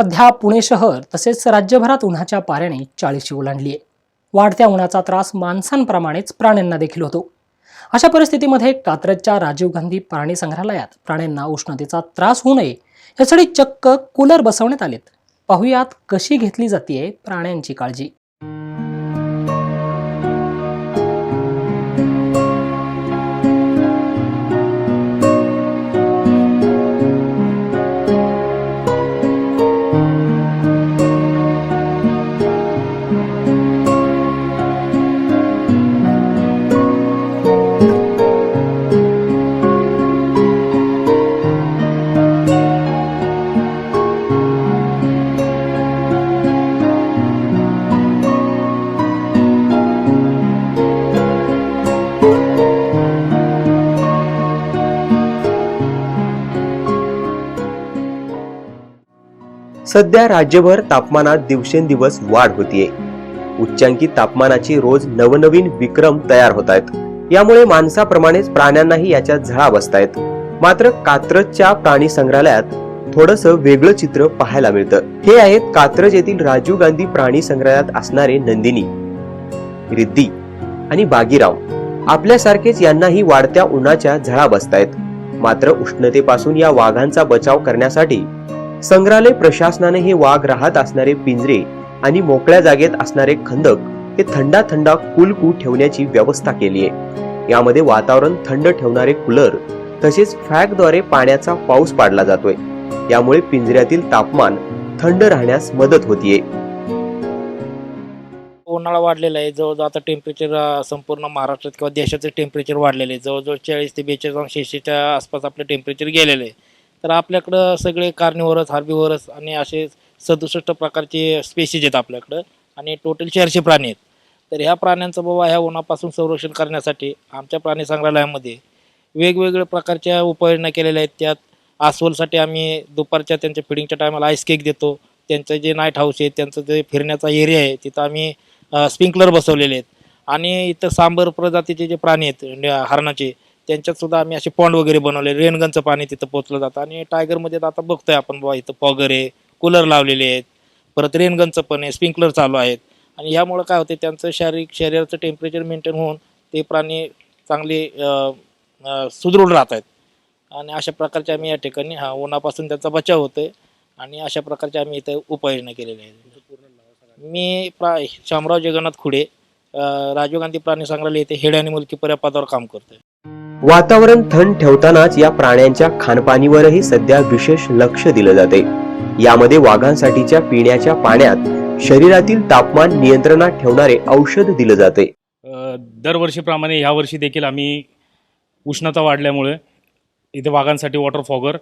सध्या पुणे शहर तसेच राज्यभरात उन्हाच्या पाऱ्याने चाळीशी ओलांडली आहे वाढत्या उन्हाचा त्रास माणसांप्रमाणेच प्राण्यांना देखील होतो. अशा परिस्थितीमध्ये कात्रजच्या राजीव गांधी प्राणी संग्रहालयात प्राण्यांना उष्णतेचा त्रास होऊ नये यासाठी चक्क कूलर बसवण्यात आलेत. पाहुयात कशी घेतली जाते प्राण्यांची काळजी. सध्या राज्यभर तापमानात दिवसेंदिवस वाढ होतीये. उच्चांकी तापमानाची रोज नवनवीन विक्रम तयार होत आहेत यामुळे माणसाप्रमाणेच प्राण्यांनाही याच्या झळा बसतायत. मात्र कात्रजच्या प्राणी संग्रहालयात थोडस वेगळं चित्र पाहायला मिळतं. हे आहेत कात्रज येथील राजीव गांधी प्राणी संग्रहालयात असणारे नंदिनी रिद्धी आणि बागीराव. आपल्यासारखेच यांनाही वाढत्या उन्हाच्या झळा बसतायत. मात्र उष्णतेपासून या वाघांचा बचाव करण्यासाठी संग्रहालय प्रशासनाने हे वाघ राहत असणारे पिंजरे आणि मोकळ्या जागेत असणारे खंदक हे थंडा थंडा कुलकू ठेवण्याची व्यवस्था केली आहे. यामध्ये वातावरण थंड ठेवणारे कूलर तसेच फॅकद्वारे पाण्याचा पाऊस पाडला जातोय. यामुळे पिंजऱ्यातील तापमान थंड राहण्यास मदत होतीये. उन्हाळा वाढलेला आहे. जवळजवळ आता टेम्परेचर संपूर्ण महाराष्ट्रात किंवा देशाचं टेम्परेचर वाढलेलं आहे. जवळजवळ चाळीस ते बेचाळीस अंश आसपास आपलं टेम्परेचर गेलेलं आहे. तर आपल्याकडं सगळे कार्निवरस हार्बिवरस आणि असे सदुसष्ट प्रकारचे स्पेशीज आहेत आपल्याकडं. आणि टोटल चारशे प्राणी आहेत. तर ह्या प्राण्यांचं बाबा ह्या उन्हापासून संरक्षण करण्यासाठी आमच्या प्राणी संग्रहालयामध्ये वेगवेगळ्या प्रकारच्या उपाययोजना केलेल्या आहेत. त्यात अस्वलसाठी आम्ही दुपारच्या त्यांच्या फिडिंगच्या टायमाला आईस केक देतो. त्यांचं जे नाईट हाऊस आहे त्यांचं जे फिरण्याचा एरिया आहे तिथं आम्ही स्प्रिंकलर बसवलेले आहेत. आणि इथं सांबर प्रजातीचे जे प्राणी आहेत हरणाचे त्यांच्यात सुद्धा आम्ही असे पॉन्ड वगैरे बनवले. रेनगनचं पाणी तिथं पोचलं जातं. आणि टायगरमध्ये तर आता बघतोय आपण बाबा इथं फॉगर आहे कूलर लावलेले आहेत. परत रेनगनचं पण आहे स्प्रिंकलर चालू आहेत. आणि ह्यामुळं काय होते त्यांचं शारीरिक शरीराचं टेम्परेचर मेंटेन होऊन ते प्राणी चांगले सुदृढ राहत आहेत. आणि अशा प्रकारचे आम्ही या ठिकाणी हा उन्हापासून त्यांचा बचाव होतोय. आणि अशा प्रकारचे आम्ही इथं उपाययोजना केलेल्या आहेत. मी प्रा शामराव जगन्नाथ खुडे राजीव गांधी प्राणी संग्रहालय येथे हेड ॲनिमल किपर या पदावर काम करतोय. वातावरण थंड ठेवतानाच या प्राण्यांच्या खानपानीवरही सध्या विशेष लक्ष दिलं जाते. यामध्ये वाघांसाठीच्या पिण्याच्या पाण्यात शरीरातील तापमान नियंत्रणात ठेवणारे औषध दिलं जाते. दरवर्षीप्रमाणे यावर्षी देखील आम्ही उष्णता वाढल्यामुळे इथे वाघांसाठी वॉटर फॉगर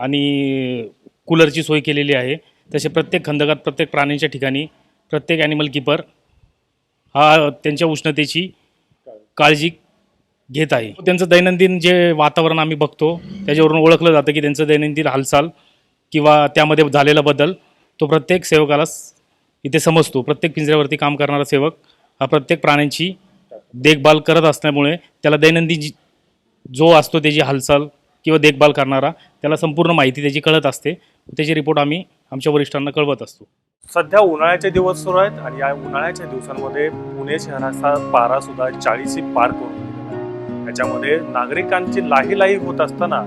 आणि कूलरची सोय केलेली आहे. तसे प्रत्येक खंदकात प्रत्येक प्राण्यांच्या ठिकाणी प्रत्येक ॲनिमल किपर हा त्यांच्या उष्णतेची काळजी घेत आहे. त्यांचं दैनंदिन जे वातावरण आम्ही बघतो त्याच्यावरून ओळखलं जातं की त्यांचं दैनंदिन हालचाल किंवा त्यामध्ये झालेला बदल तो प्रत्येक सेवकाला इथे समजतो. प्रत्येक पिंजऱ्यावरती काम करणारा सेवक हा प्रत्येक प्राण्यांची देखभाल करत असल्यामुळे त्याला दैनंदिन जी जो असतो त्याची हालचाल किंवा देखभाल करणारा त्याला संपूर्ण माहिती त्याची कळत असते. त्याची रिपोर्ट आम्ही आमच्या वरिष्ठांना कळवत असतो. सध्या उन्हाळ्याचे दिवस सुरू आहेत आणि या उन्हाळ्याच्या दिवसांमध्ये पुणे शहराचा पारा सुद्धा चाळीसी पार करून त्याच्यामध्ये नागरिकांची लाही लाही होत असताना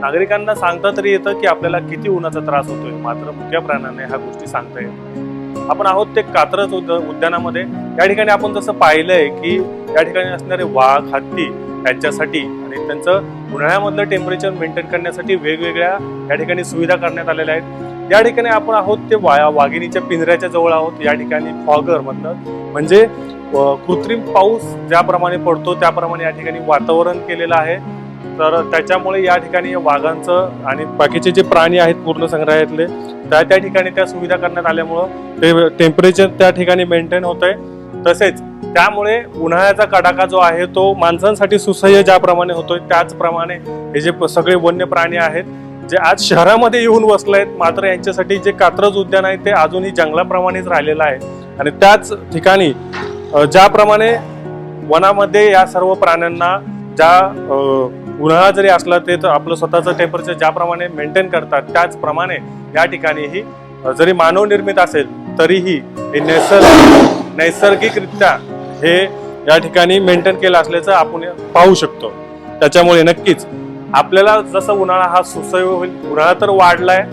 नागरिकांना सांगता तरी येतं की आपल्याला किती उन्हाचा त्रास होतोय. मात्र मुक्या प्राण्याने ह्या गोष्टी सांगता येत आपण आहोत ते कात्रज उद्यानामध्ये. या ठिकाणी आपण जसं पाहिलंय की या ठिकाणी असणारे वाघ हत्ती यांच्यासाठी आणि त्यांचं उन्हाळ्यामधलं टेम्परेचर मेंटेन करण्यासाठी वेगवेगळ्या या ठिकाणी सुविधा करण्यात आलेल्या आहेत. या ठिकाणी आपण आहोत ते वा वाघिणीच्या पिंजऱ्याच्या जवळ आहोत. या ठिकाणी फॉगर म्हणतात. म्हणजे कृत्रिम पाऊस ज्याप्रमाणे पडतो त्याप्रमाणे या ठिकाणी वातावरण केलेलं आहे. तर त्याच्यामुळे या ठिकाणी वाघांचं आणि बाकीचे जे प्राणी आहेत पूर्ण संग्रहालयातले त्या त्या ठिकाणी त्या सुविधा करण्यात आल्यामुळं ते टेम्परेचर त्या ठिकाणी मेंटेन होत आहे तसेच त्यामुळे उन्हाळ्याचा कडाका जो आहे तो माणसांसाठी सुसह्य ज्याप्रमाणे होतोय त्याचप्रमाणे हे जे प- सगळे वन्य प्राणी आहेत जे आज शहरामध्ये येऊन वसले आहेत मात्र यांच्यासाठी जे कात्रज उद्यान आहे ते अजूनही जंगलाप्रमाणेच राहिलेलं आहे. आणि त्याच ठिकाणी ज्याप्रमाणे वनामध्ये या सर्व प्राण्यांना ज्या उन्हाळा जरी असला ते तर आपलं स्वतःचं टेम्परेचर ज्याप्रमाणे मेंटेन करतात त्याचप्रमाणे या ठिकाणीही जरी मानवनिर्मित असेल तरीही हे नैसर्गिक नैसर्गिकरित्या हे या ठिकाणी मेंटेन केलं असल्याचं आपण पाहू शकतो. त्याच्यामुळे नक्कीच आपल्याला जसं उन्हाळा हा सुसह्य होईल उन्हाळा तर वाढलाय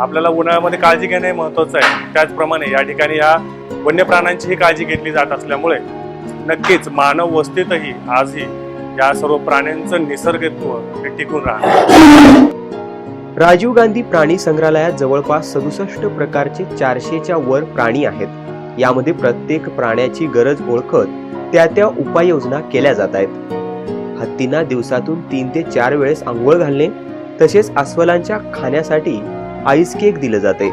आपल्याला उन्हाळ्यामध्ये काळजी घेणे महत्वाचं आहे. त्याचप्रमाणे या ठिकाणी या वन्य प्राण्यांचीही काळजी घेतली जात असल्यामुळे नक्कीच मानव वस्तीतही आजही या सर्व प्राण्यांचं निसर्गत्व हे टिकून राहणार. राजीव गांधी प्राणी संग्रहालयात जवळपास सदुसष्ट प्रकारचे चारशेच्या वर प्राणी आहेत. यामध्ये प्रत्येक प्राण्याची गरज ओळखत त्या त्या उपाययोजना केल्या जात आहेत. हत्तींना दिवसातून तीन ते चार वेळेस आंघोळ घालणे तसेच अस्वलांच्या खाण्यासाठी आईस केक दिलं जाते.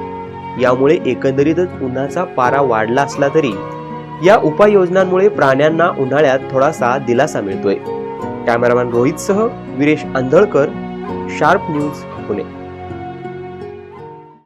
यामुळे एकंदरीतच उन्हाचा पारा वाढला असला तरी या उपाययोजनांमुळे प्राण्यांना उन्हाळ्यात थोडासा दिलासा मिळतोय. कॅमेरामॅन रोहितसह विरेश आंधळकर शार्प न्यूज पुणे.